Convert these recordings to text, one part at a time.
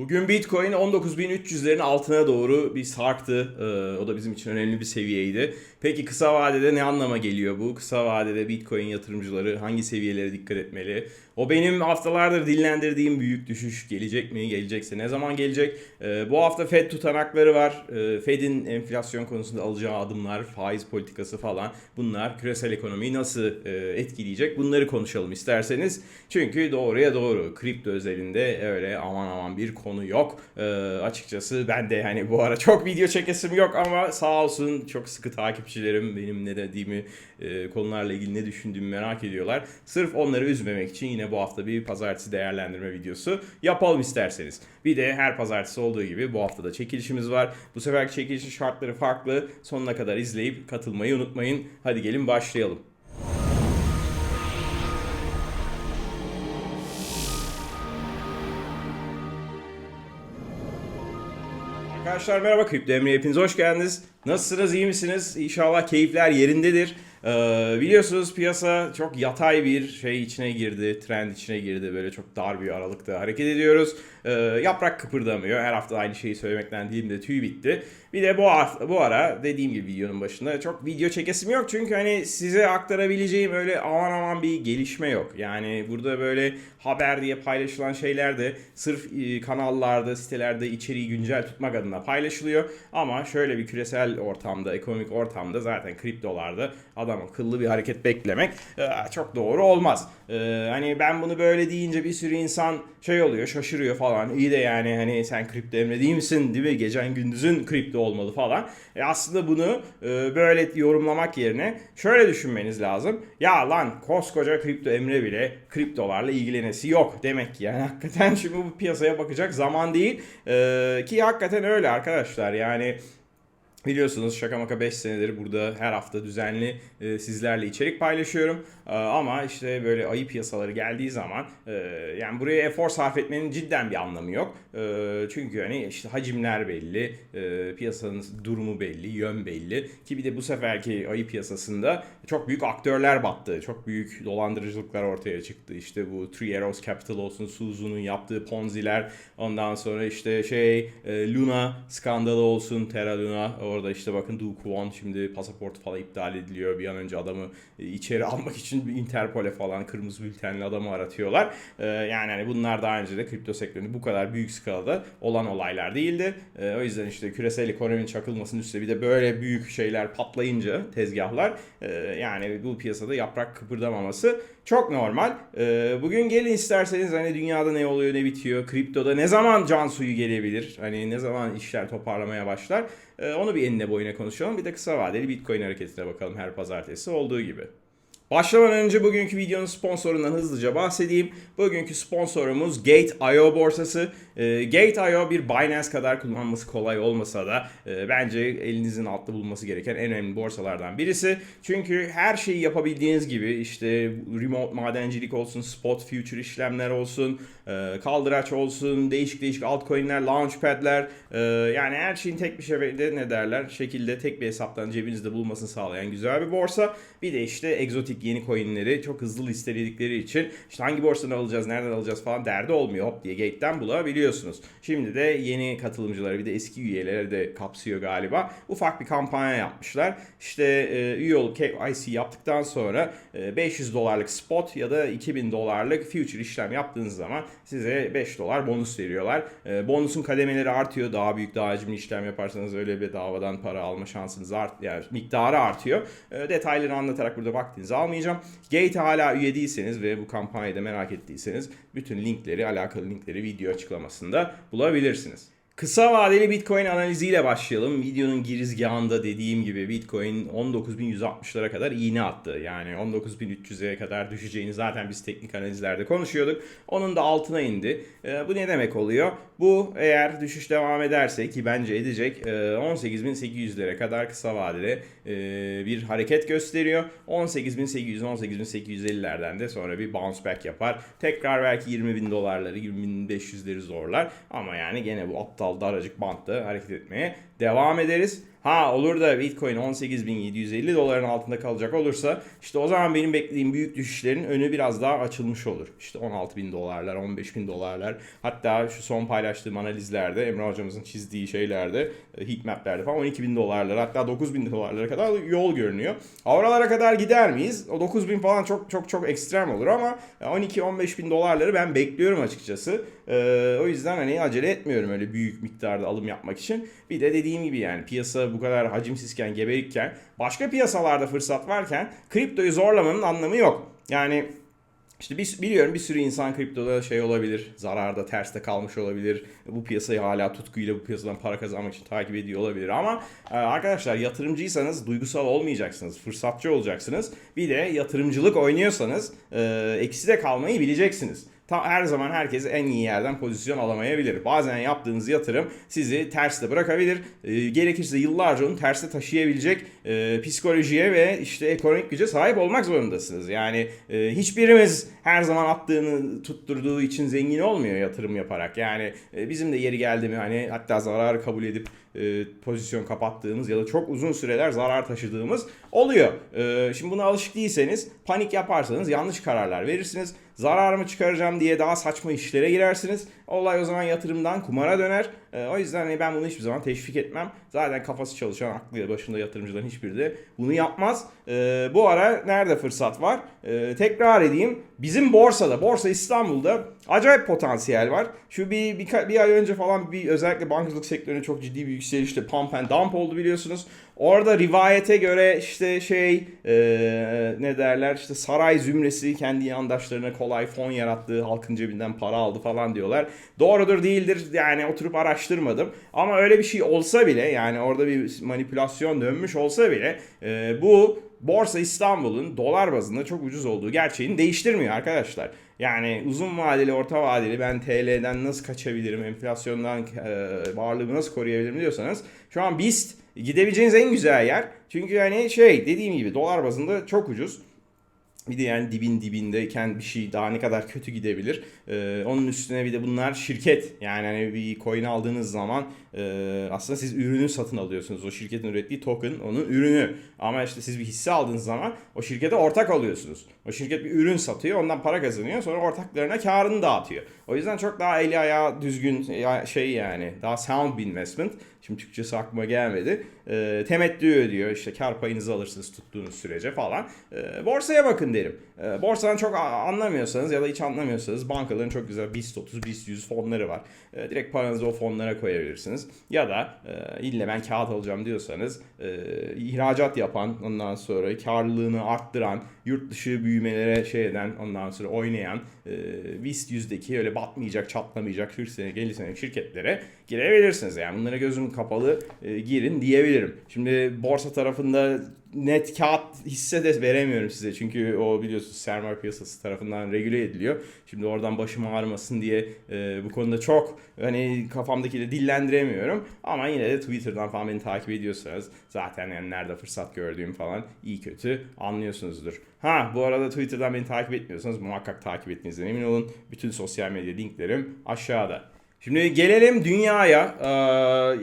Bugün Bitcoin 19.300'lerin altına doğru bir sarktı. Ee, o da bizim için önemli bir seviyeydi. Peki kısa vadede ne anlama geliyor bu? Kısa vadede Bitcoin yatırımcıları hangi seviyelere dikkat etmeli? O benim haftalardır dillendirdiğim büyük düşüş gelecek mi? Gelecekse ne zaman gelecek? Ee, bu hafta Fed tutanakları var. Ee, Fed'in enflasyon konusunda alacağı adımlar, faiz politikası falan bunlar küresel ekonomiyi nasıl e, etkileyecek? Bunları konuşalım isterseniz. Çünkü doğruya doğru kripto özelinde öyle aman aman bir konu yok. Ee, açıkçası ben de hani bu ara çok video çekesim yok ama sağ olsun çok sıkı takipçilerim benim ne dediğimi e, konularla ilgili ne düşündüğümü merak ediyorlar. Sırf onları üzmemek için yine bu hafta bir pazartesi değerlendirme videosu yapalım isterseniz. Bir de her pazartesi olduğu gibi bu hafta da çekilişimiz var. Bu seferki çekilişin şartları farklı. Sonuna kadar izleyip katılmayı unutmayın. Hadi gelin başlayalım. Arkadaşlar merhaba Kripto Emre hepiniz hoş geldiniz. Nasılsınız iyi misiniz? İnşallah keyifler yerindedir. Ee, biliyorsunuz piyasa çok yatay bir şey içine girdi, trend içine girdi. Böyle çok dar bir aralıkta hareket ediyoruz. Ee, yaprak kıpırdamıyor. Her hafta aynı şeyi söylemekten dilimde tüy bitti. Bir de bu, bu ara dediğim gibi videonun başında çok video çekesim yok. Çünkü hani size aktarabileceğim öyle aman aman bir gelişme yok. Yani burada böyle haber diye paylaşılan şeyler de sırf e, kanallarda, sitelerde içeriği güncel tutmak adına paylaşılıyor. Ama şöyle bir küresel ortamda, ekonomik ortamda zaten kriptolarda adam akıllı bir hareket beklemek e, çok doğru olmaz. E, hani ben bunu böyle deyince bir sürü insan şey oluyor, şaşırıyor falan. İyi de yani hani sen kripto emre değil misin değil mi? Gecen gündüzün kripto olmalı falan. E aslında bunu e, böyle yorumlamak yerine şöyle düşünmeniz lazım. Ya lan koskoca kripto emre bile kriptolarla ilgilenesi yok demek ki. Yani hakikaten şimdi bu piyasaya bakacak zaman değil. Ki hakikaten öyle arkadaşlar. Yani Biliyorsunuz şaka maka 5 senedir burada her hafta düzenli e, sizlerle içerik paylaşıyorum. E, ama işte böyle ayı piyasaları geldiği zaman e, yani buraya efor sarf etmenin cidden bir anlamı yok. E, çünkü hani işte hacimler belli, e, piyasanın durumu belli, yön belli. Ki bir de bu seferki ayı piyasasında çok büyük aktörler battı. Çok büyük dolandırıcılıklar ortaya çıktı. İşte bu Three Arrows Capital olsun, Suzu'nun yaptığı Ponzi'ler. Ondan sonra işte şey e, Luna skandalı olsun, Terra Luna Orada işte bakın Du Kwon şimdi pasaport falan iptal ediliyor. Bir an önce adamı e, içeri almak için bir Interpol'e falan kırmızı bültenli adamı aratıyorlar. Ee, yani hani bunlar daha önce de kripto sektöründe bu kadar büyük skalada olan olaylar değildi. Ee, o yüzden işte küresel ekonominin çakılmasının üstüne bir de böyle büyük şeyler patlayınca tezgahlar e, yani bu piyasada yaprak kıpırdamaması çok normal. Bugün gelin isterseniz hani dünyada ne oluyor ne bitiyor, kriptoda ne zaman can suyu gelebilir, hani ne zaman işler toparlamaya başlar. Ee, onu bir enine boyuna konuşalım. Bir de kısa vadeli Bitcoin hareketine bakalım her pazartesi olduğu gibi. Başlamadan önce bugünkü videonun sponsorundan hızlıca bahsedeyim. Bugünkü sponsorumuz Gate.io borsası. E, Gate.io bir Binance kadar kullanması kolay olmasa da e, bence elinizin altta bulunması gereken en önemli borsalardan birisi. Çünkü her şeyi yapabildiğiniz gibi işte remote madencilik olsun, spot future işlemler olsun, e, kaldıraç olsun, değişik değişik altcoin'ler, launchpad'ler e, yani her şeyin tek bir şekilde ne derler şekilde tek bir hesaptan cebinizde bulmasını sağlayan güzel bir borsa. Bir de işte egzotik yeni coin'leri çok hızlı listeledikleri için işte hangi borsadan alacağız, nereden alacağız falan derdi olmuyor. Hop diye gate'den bulabiliyorsunuz. Şimdi de yeni katılımcıları bir de eski üyeleri de kapsıyor galiba. Ufak bir kampanya yapmışlar. İşte e, üye olup KYC yaptıktan sonra e, 500 dolarlık spot ya da 2000 dolarlık future işlem yaptığınız zaman size 5 dolar bonus veriyorlar. E, bonusun kademeleri artıyor. Daha büyük, daha hacimli işlem yaparsanız öyle bir davadan para alma şansınız art yani miktarı artıyor. E, detayları anlatarak burada vaktinizi almayacağım. Gate hala üye değilseniz ve bu kampanyayı da merak ettiyseniz bütün linkleri, alakalı linkleri video açıklamasında bulabilirsiniz. Kısa vadeli Bitcoin analiziyle başlayalım. Videonun girizgahında dediğim gibi Bitcoin 19.160'lara kadar iğne attı. Yani 19.300'e kadar düşeceğini zaten biz teknik analizlerde konuşuyorduk. Onun da altına indi. E, bu ne demek oluyor? Bu eğer düşüş devam ederse ki bence edecek e, 18.800'lere kadar kısa vadeli e, bir hareket gösteriyor. 18.800 18.850'lerden de sonra bir bounce back yapar. Tekrar belki 20.000 dolarları 20.500'leri zorlar. Ama yani gene bu aptal daracık bantta hareket etmeye devam ederiz. Ha olur da Bitcoin 18.750 doların altında kalacak olursa işte o zaman benim beklediğim büyük düşüşlerin önü biraz daha açılmış olur. İşte 16.000 dolarlar, 15.000 dolarlar. Hatta şu son paylaştığım analizlerde Emre hocamızın çizdiği şeylerde, e, heatmaplerde falan 12.000 dolarlar hatta 9.000 dolarlara kadar yol görünüyor. Oralara kadar gider miyiz? O 9.000 falan çok çok çok ekstrem olur ama 12-15 bin dolarları ben bekliyorum açıkçası. Ee, o yüzden hani acele etmiyorum öyle büyük miktarda alım yapmak için. Bir de dediğim gibi yani piyasa bu kadar hacimsizken, geberikken, başka piyasalarda fırsat varken kriptoyu zorlamanın anlamı yok. Yani işte bir, biliyorum bir sürü insan kriptoda şey olabilir, zararda, terste kalmış olabilir. Bu piyasayı hala tutkuyla bu piyasadan para kazanmak için takip ediyor olabilir. Ama e, arkadaşlar yatırımcıysanız duygusal olmayacaksınız, fırsatçı olacaksınız. Bir de yatırımcılık oynuyorsanız e, eksi de kalmayı bileceksiniz. Her zaman herkes en iyi yerden pozisyon alamayabilir. Bazen yaptığınız yatırım sizi terste bırakabilir. E, gerekirse yıllarca onu terste taşıyabilecek e, psikolojiye ve işte ekonomik güce sahip olmak zorundasınız. Yani e, hiçbirimiz her zaman attığını tutturduğu için zengin olmuyor yatırım yaparak. Yani e, bizim de yeri geldi mi hani hatta zararı kabul edip e, pozisyon kapattığımız ya da çok uzun süreler zarar taşıdığımız oluyor. E, şimdi buna alışık değilseniz panik yaparsanız yanlış kararlar verirsiniz. Zararımı çıkaracağım diye daha saçma işlere girersiniz. Olay o zaman yatırımdan kumara döner. E, o yüzden hani ben bunu hiçbir zaman teşvik etmem. Zaten kafası çalışan aklı başında yatırımcıların hiçbiri de bunu yapmaz. E, bu ara nerede fırsat var? E, tekrar edeyim. Bizim borsada, Borsa İstanbul'da acayip potansiyel var. Şu bir, bir, bir ay önce falan bir özellikle bankacılık sektöründe çok ciddi bir yükselişte pump and dump oldu biliyorsunuz. Orada rivayete göre işte şey e, ne derler işte saray zümresi kendi yandaşlarına kolay fon yarattığı halkın cebinden para aldı falan diyorlar. Doğrudur değildir yani oturup araştırmadım. Ama öyle bir şey olsa bile yani orada bir manipülasyon dönmüş olsa bile e, bu Borsa İstanbul'un dolar bazında çok ucuz olduğu gerçeğini değiştirmiyor arkadaşlar. Yani uzun vadeli, orta vadeli ben TL'den nasıl kaçabilirim, enflasyondan e, varlığımı nasıl koruyabilirim diyorsanız şu an BIST gidebileceğiniz en güzel yer. Çünkü yani şey dediğim gibi dolar bazında çok ucuz. Bir de yani dibin dibindeyken bir şey daha ne kadar kötü gidebilir. Ee, onun üstüne bir de bunlar şirket. Yani hani bir coin aldığınız zaman e, aslında siz ürünü satın alıyorsunuz. O şirketin ürettiği token onun ürünü. Ama işte siz bir hisse aldığınız zaman o şirkete ortak alıyorsunuz. O şirket bir ürün satıyor ondan para kazanıyor sonra ortaklarına karını dağıtıyor. O yüzden çok daha eli ayağı düzgün şey yani daha sound bir investment. Şimdi Türkçesi aklıma gelmedi. E, temettü ödüyor işte kar payınızı alırsınız tuttuğunuz sürece falan. E, borsaya bakın derim. E, borsadan çok anlamıyorsanız ya da hiç anlamıyorsanız bankaların çok güzel BIST 30, BIST 100 fonları var. E, direkt paranızı o fonlara koyabilirsiniz. Ya da e, ille ben kağıt alacağım diyorsanız e, ihracat yapan ondan sonra karlılığını arttıran yurt dışı büyümelere şeyden ondan sonra oynayan e, BIST 100'deki öyle batmayacak çatlamayacak 40 sene 50 senelik şirketlere girebilirsiniz. Yani bunlara gözüm kapalı e, girin diyebilirim. Şimdi borsa tarafında net kağıt hisse de veremiyorum size. Çünkü o biliyorsunuz sermaye piyasası tarafından regüle ediliyor. Şimdi oradan başım ağrımasın diye e, bu konuda çok hani kafamdakiyle dillendiremiyorum. Ama yine de Twitter'dan falan beni takip ediyorsanız zaten yani nerede fırsat gördüğüm falan iyi kötü anlıyorsunuzdur. Ha bu arada Twitter'dan beni takip etmiyorsanız muhakkak takip ettiğinizden emin olun. Bütün sosyal medya linklerim aşağıda. Şimdi gelelim dünyaya. Ee,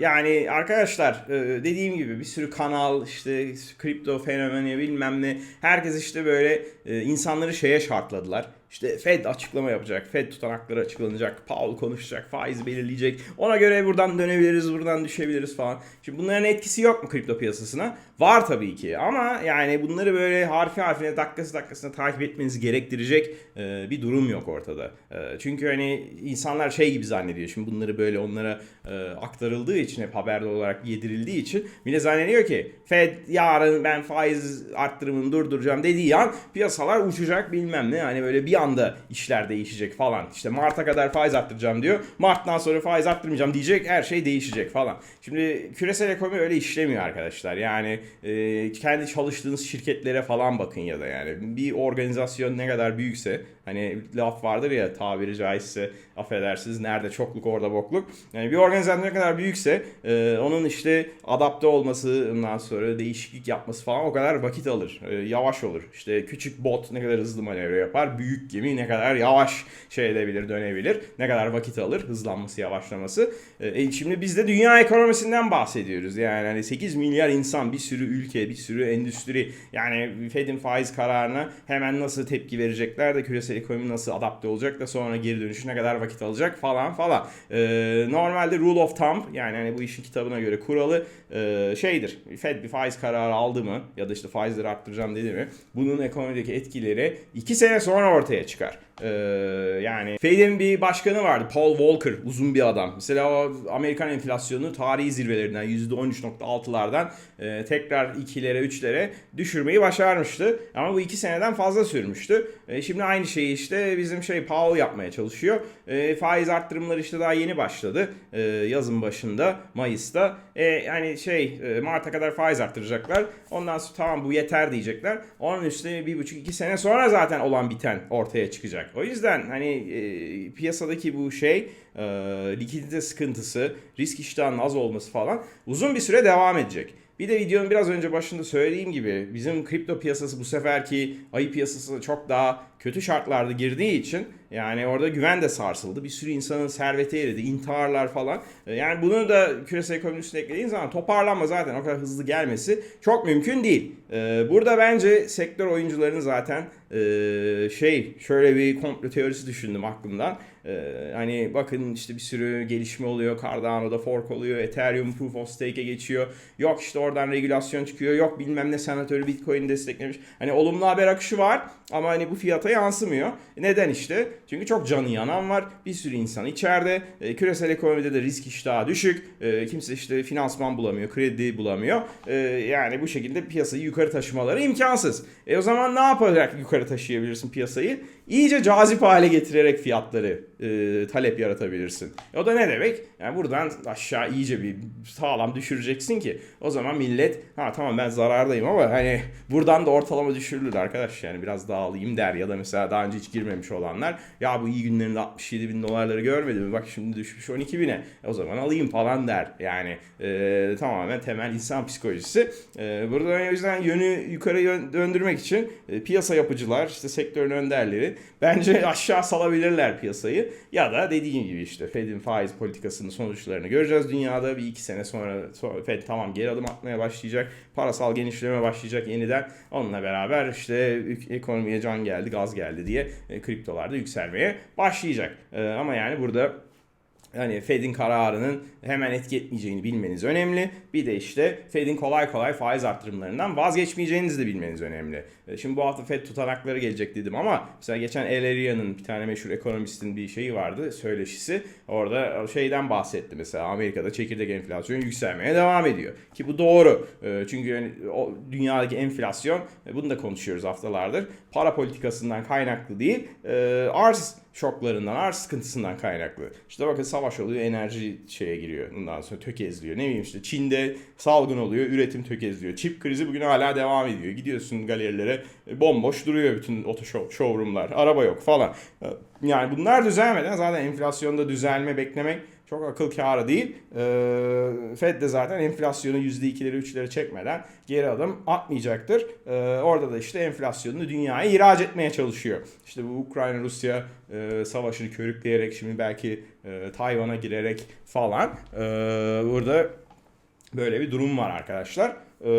yani arkadaşlar e, dediğim gibi bir sürü kanal işte kripto fenomeni bilmem ne. Herkes işte böyle e, insanları şeye şartladılar. İşte Fed açıklama yapacak. Fed tutanakları açıklanacak. Powell konuşacak. Faiz belirleyecek. Ona göre buradan dönebiliriz, buradan düşebiliriz falan. Şimdi bunların etkisi yok mu kripto piyasasına? Var tabii ki. Ama yani bunları böyle harfi harfine dakikası dakikasına takip etmenizi gerektirecek e, bir durum yok ortada. E, çünkü hani insanlar şey gibi zannediyor. Şimdi bunları böyle onlara e, aktarıldığı için hep haberde olarak yedirildiği için bile zannediyor ki Fed yarın ben faiz arttırımını durduracağım dediği an piyasalar uçacak bilmem ne. Hani böyle bir anda işler değişecek falan. İşte Mart'a kadar faiz arttıracağım diyor. Mart'tan sonra faiz arttırmayacağım diyecek. Her şey değişecek falan. Şimdi küresel ekonomi öyle işlemiyor arkadaşlar. Yani e, kendi çalıştığınız şirketlere falan bakın ya da yani bir organizasyon ne kadar büyükse hani laf vardır ya tabiri caizse affedersiniz nerede çokluk orada bokluk. Yani bir organizasyon ne kadar büyükse e, onun işte adapte olması ondan sonra değişiklik yapması falan o kadar vakit alır. E, yavaş olur. İşte küçük bot ne kadar hızlı manevra yapar. Büyük gemi ne kadar yavaş şey edebilir, dönebilir, ne kadar vakit alır hızlanması, yavaşlaması. E, şimdi biz de dünya ekonomisinden bahsediyoruz. Yani hani 8 milyar insan, bir sürü ülke, bir sürü endüstri yani Fed'in faiz kararına hemen nasıl tepki verecekler de küresel ekonomi nasıl adapte olacak da sonra geri dönüşü ne kadar vakit alacak falan falan. E, normalde rule of thumb yani hani bu işin kitabına göre kuralı e, şeydir. Fed bir faiz kararı aldı mı ya da işte faizleri arttıracağım dedi mi bunun ekonomideki etkileri 2 sene sonra ortaya çıkar. Ee, yani Fed'in bir başkanı vardı Paul Volcker uzun bir adam. Mesela o Amerikan enflasyonu tarihi zirvelerinden %13.6'lardan e, tekrar 2'lere 3'lere düşürmeyi başarmıştı. Ama bu 2 seneden fazla sürmüştü. E, şimdi aynı şeyi işte bizim şey Powell yapmaya çalışıyor. E, faiz arttırımları işte daha yeni başladı. E, yazın başında Mayıs'ta. E, yani şey e, Mart'a kadar faiz arttıracaklar. Ondan sonra tamam bu yeter diyecekler. Onun üstüne bir buçuk iki sene sonra zaten olan biten ortaya çıkacak. O yüzden hani e, piyasadaki bu şey e, likidite sıkıntısı, risk iştahının az olması falan uzun bir süre devam edecek. Bir de videonun biraz önce başında söylediğim gibi bizim kripto piyasası bu seferki ayı piyasası çok daha kötü şartlarda girdiği için yani orada güven de sarsıldı. Bir sürü insanın serveti eridi, intiharlar falan. E, Yani bunu da küresel ekonomi üstüne eklediğin zaman toparlanma zaten o kadar hızlı gelmesi çok mümkün değil. E, Burada bence sektör oyuncularının zaten e, şey şöyle bir komplo teorisi düşündüm aklımdan. E, Hani bakın işte bir sürü gelişme oluyor. Cardano'da fork oluyor. Ethereum Proof of Stake'e geçiyor. Yok işte oradan regülasyon çıkıyor. Yok bilmem ne senatörü Bitcoin desteklemiş. Hani olumlu haber akışı var ama hani bu fiyata yansımıyor. Neden işte? Çünkü çok canı yanan var. Bir sürü insan içeride. E, küresel ekonomide de risk iştahı düşük. E, kimse işte finansman bulamıyor, kredi bulamıyor. E, yani bu şekilde piyasayı yukarı taşımaları imkansız. E o zaman ne yaparak yukarı taşıyabilirsin piyasayı? İyice cazip hale getirerek fiyatları e, talep yaratabilirsin. O da ne demek? Yani buradan aşağı iyice bir sağlam düşüreceksin ki o zaman millet ha tamam ben zarardayım ama hani buradan da ortalama düşürülür arkadaş yani biraz daha alayım der ya da mesela daha önce hiç girmemiş olanlar ya bu iyi günlerinde 67 bin dolarları görmedi mi? Bak şimdi düşmüş 12 bine. E, o zaman alayım falan der. Yani e, tamamen temel insan psikolojisi. E, burada o yüzden yönü yukarı yön- döndürmek için e, piyasa yapıcılar işte sektörün önderleri bence aşağı salabilirler piyasayı. Ya da dediğim gibi işte Fed'in faiz politikasının sonuçlarını göreceğiz dünyada. Bir iki sene sonra, sonra Fed tamam geri adım atmaya başlayacak. Parasal genişleme başlayacak yeniden. Onunla beraber işte ekonomiye can geldi gaz geldi diye e, kriptolarda yükselmeye başlayacak. E, ama yani burada yani Fed'in kararının hemen etki etmeyeceğini bilmeniz önemli. Bir de işte Fed'in kolay kolay faiz arttırımlarından vazgeçmeyeceğinizi de bilmeniz önemli. E, Şimdi bu hafta Fed tutanakları gelecek dedim ama mesela geçen El Aria'nın bir tane meşhur ekonomistin bir şeyi vardı söyleşisi. Orada şeyden bahsetti mesela Amerika'da çekirdek enflasyon yükselmeye devam ediyor. Ki bu doğru. E, Çünkü yani dünyadaki enflasyon e, bunu da konuşuyoruz haftalardır. Para politikasından kaynaklı değil. Arz şoklarından, arz sıkıntısından kaynaklı. İşte bakın savaş oluyor, enerji şeye giriyor. Ondan sonra tökezliyor. Ne bileyim işte Çin'de salgın oluyor, üretim tökezliyor. Çip krizi bugün hala devam ediyor. Gidiyorsun galerilere, e, bomboş duruyor bütün oto show, showroomlar. Araba yok falan. E, Yani bunlar düzelmeden zaten enflasyonda düzelme beklemek çok akıl kârı değil. Ee, Fed de zaten enflasyonu %2'leri 3'leri çekmeden geri adım atmayacaktır. Ee, orada da işte enflasyonunu dünyaya ihraç etmeye çalışıyor. İşte bu Ukrayna-Rusya e, savaşını körükleyerek şimdi belki e, Tayvan'a girerek falan e, burada böyle bir durum var arkadaşlar. Ee,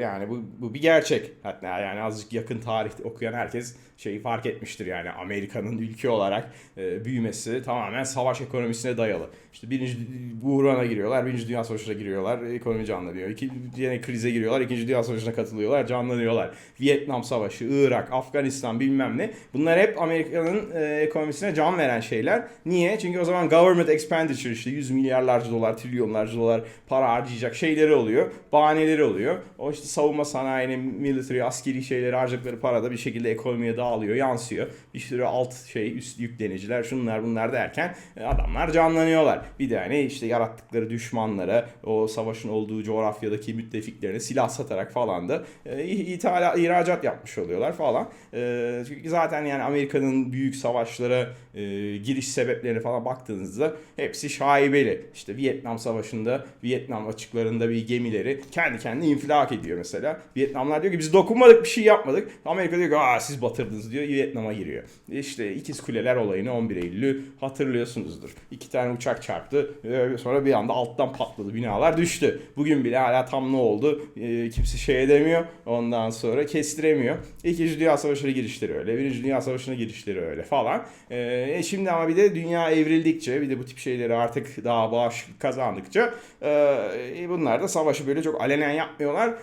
yani bu, bu bir gerçek. Hatta yani azıcık yakın tarih okuyan herkes şeyi fark etmiştir yani Amerika'nın ülke olarak e, büyümesi tamamen savaş ekonomisine dayalı. İşte birinci buhrana giriyorlar, birinci dünya savaşına giriyorlar, ekonomi canlanıyor. İki, yine krize giriyorlar, ikinci dünya savaşına katılıyorlar, canlanıyorlar. Vietnam Savaşı, Irak, Afganistan bilmem ne. Bunlar hep Amerika'nın e, ekonomisine can veren şeyler. Niye? Çünkü o zaman government expenditure işte 100 milyarlarca dolar, trilyonlarca dolar para harcayacak şeyleri oluyor. Bahaneleri oluyor. O işte savunma sanayinin, military, askeri şeyleri harcadıkları para da bir şekilde ekonomiye dağılıyor, yansıyor. Bir sürü alt şey, üst yükleniciler, şunlar bunlar derken e, adamlar canlanıyorlar. Bir de hani işte yarattıkları düşmanlara, o savaşın olduğu coğrafyadaki müttefiklerine silah satarak falan da e, ithala, ihracat yapmış oluyorlar falan. E, çünkü zaten yani Amerika'nın büyük savaşlara e, giriş sebeplerine falan baktığınızda hepsi şaibeli. İşte Vietnam Savaşı'nda Vietnam açıklarında bir gemileri kendi kendine infilak ediyor mesela. Vietnamlar diyor ki biz dokunmadık bir şey yapmadık. Amerika diyor ki aa siz batırdınız diyor Vietnam'a giriyor. İşte ikiz kuleler olayını 11 Eylül'ü hatırlıyorsunuzdur. İki tane uçak çarptı sonra bir anda alttan patladı binalar düştü. Bugün bile hala tam ne oldu kimse şey edemiyor ondan sonra kestiremiyor. İkinci Dünya Savaşı'na girişleri öyle. Birinci Dünya Savaşı'na girişleri öyle falan. E, şimdi ama bir de dünya evrildikçe bir de bu tip şeyleri artık daha bağışıklık kazandıkça e, bunlar da savaşı böyle çok alenen yapmıyorlar.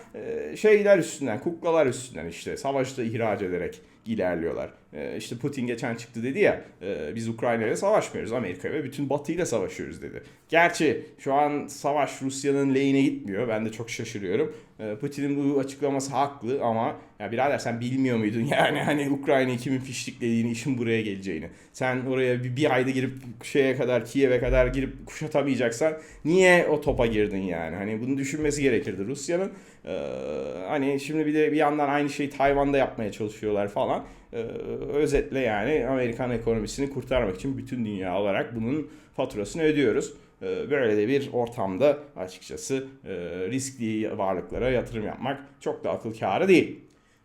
Şeyler üstünden, kuklalar üstünden işte savaşta ihraç ederek ilerliyorlar. E, işte Putin geçen çıktı dedi ya e, biz Ukrayna ile savaşmıyoruz Amerika ve bütün Batı ile savaşıyoruz dedi. Gerçi şu an savaş Rusya'nın lehine gitmiyor. Ben de çok şaşırıyorum. E, Putin'in bu açıklaması haklı ama ya birader sen bilmiyor muydun yani hani Ukrayna'yı kimin fişliklediğini, işin buraya geleceğini. Sen oraya bir, bir ayda girip şeye kadar Kiev'e kadar girip kuşatamayacaksan niye o topa girdin yani? Hani bunu düşünmesi gerekirdi Rusya'nın. Ee, hani şimdi bir de bir yandan aynı şeyi Tayvan'da yapmaya çalışıyorlar falan. Ee, özetle yani Amerikan ekonomisini kurtarmak için bütün dünya olarak bunun faturasını ödüyoruz. Ee, Böyle de bir ortamda açıkçası e, riskli varlıklara yatırım yapmak çok da akıl kârı değil.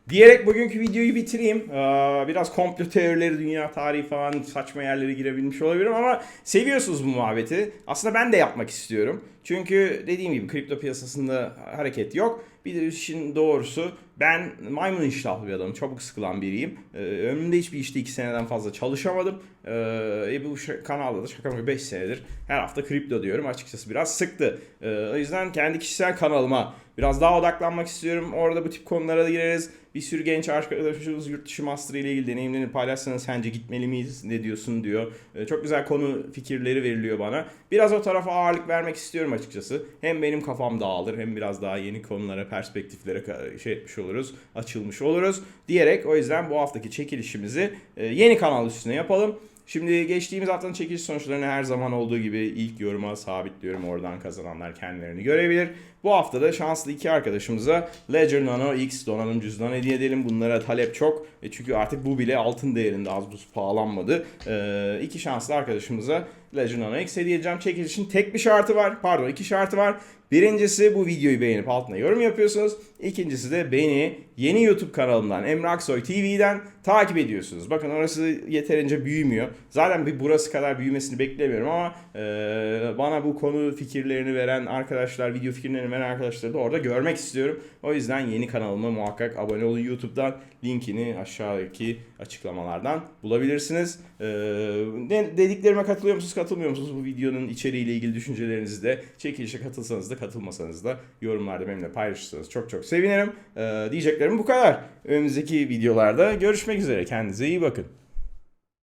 Diyerek bugünkü videoyu bitireyim. Ee, Biraz komplo teorileri, dünya tarihi falan saçma yerlere girebilmiş olabilirim ama seviyorsunuz bu muhabbeti. Aslında ben de yapmak istiyorum. Çünkü dediğim gibi kripto piyasasında hareket yok. Bir de işin doğrusu ben maymun iştahlı bir adamım. Çabuk sıkılan biriyim. Ee, ömrümde hiçbir işte 2 seneden fazla çalışamadım. Ee, e, bu kanalda da şaka mı 5 senedir her hafta kripto diyorum. Açıkçası biraz sıktı. Ee, o yüzden kendi kişisel kanalıma biraz daha odaklanmak istiyorum. Orada bu tip konulara da gireriz. Bir sürü genç arkadaşımız yurt dışı master ile ilgili deneyimlerini paylaşsana sence gitmeli miyiz ne diyorsun diyor. Ee, çok güzel konu fikirleri veriliyor bana. Biraz o tarafa ağırlık vermek istiyorum açıkçası. Hem benim kafam dağılır hem biraz daha yeni konulara, perspektiflere şey etmiş oluruz, açılmış oluruz diyerek o yüzden bu haftaki çekilişimizi e, yeni kanal üstüne yapalım. Şimdi geçtiğimiz haftanın çekiliş sonuçlarını her zaman olduğu gibi ilk yoruma sabitliyorum. Oradan kazananlar kendilerini görebilir. Bu hafta da şanslı iki arkadaşımıza Ledger Nano X donanım cüzdan hediye edelim. Bunlara talep çok. E çünkü artık bu bile altın değerinde az buz pahalanmadı. E, iki şanslı arkadaşımıza Nano X hediye edeceğim. Çekilişin tek bir şartı var. Pardon iki şartı var. Birincisi bu videoyu beğenip altına yorum yapıyorsunuz. İkincisi de beni yeni YouTube kanalımdan Emre Aksoy TV'den takip ediyorsunuz. Bakın orası yeterince büyümüyor. Zaten bir burası kadar büyümesini beklemiyorum ama e, bana bu konu fikirlerini veren arkadaşlar, video fikirlerini veren arkadaşları da orada görmek istiyorum. O yüzden yeni kanalıma muhakkak abone olun YouTube'dan. Linkini aşağıdaki açıklamalardan bulabilirsiniz. E, dediklerime katılıyor musunuz, katılmıyor musunuz? Bu videonun içeriğiyle ilgili düşüncelerinizi de çekilişe katılsanız da katılmasanız da yorumlarda benimle paylaşırsanız çok çok sevinirim. E, diyeceklerim bu kadar. Önümüzdeki videolarda görüşmek üzere. Kendinize iyi bakın.